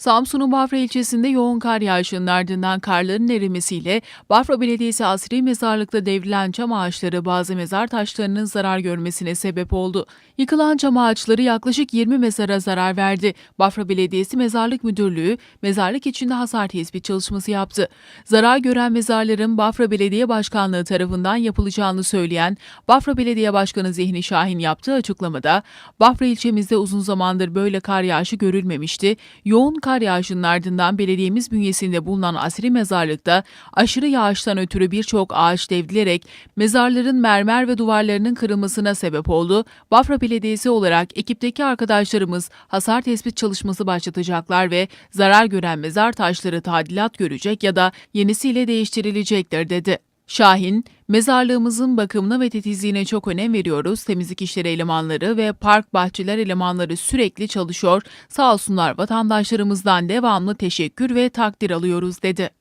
Samsun'un Bafra ilçesinde yoğun kar yağışının ardından karların erimesiyle Bafra Belediyesi asri mezarlıkta devrilen çam ağaçları bazı mezar taşlarının zarar görmesine sebep oldu. Yıkılan çam ağaçları yaklaşık 20 mezara zarar verdi. Bafra Belediyesi Mezarlık Müdürlüğü mezarlık içinde hasar tespit çalışması yaptı. Zarar gören mezarların Bafra Belediye Başkanlığı tarafından yapılacağını söyleyen Bafra Belediye Başkanı Zihni Şahin yaptığı açıklamada Bafra ilçemizde uzun zamandır böyle kar yağışı görülmemişti. Yoğun kar yağışının ardından belediyemiz bünyesinde bulunan asri mezarlıkta aşırı yağıştan ötürü birçok ağaç devrilerek mezarların mermer ve duvarlarının kırılmasına sebep oldu. Bafra Belediyesi olarak ekipteki arkadaşlarımız hasar tespit çalışması başlatacaklar ve zarar gören mezar taşları tadilat görecek ya da yenisiyle değiştirilecektir dedi. Şahin, mezarlığımızın bakımına ve titizliğine çok önem veriyoruz. Temizlik işleri elemanları ve park bahçeler elemanları sürekli çalışıyor. Sağ olsunlar vatandaşlarımızdan devamlı teşekkür ve takdir alıyoruz dedi.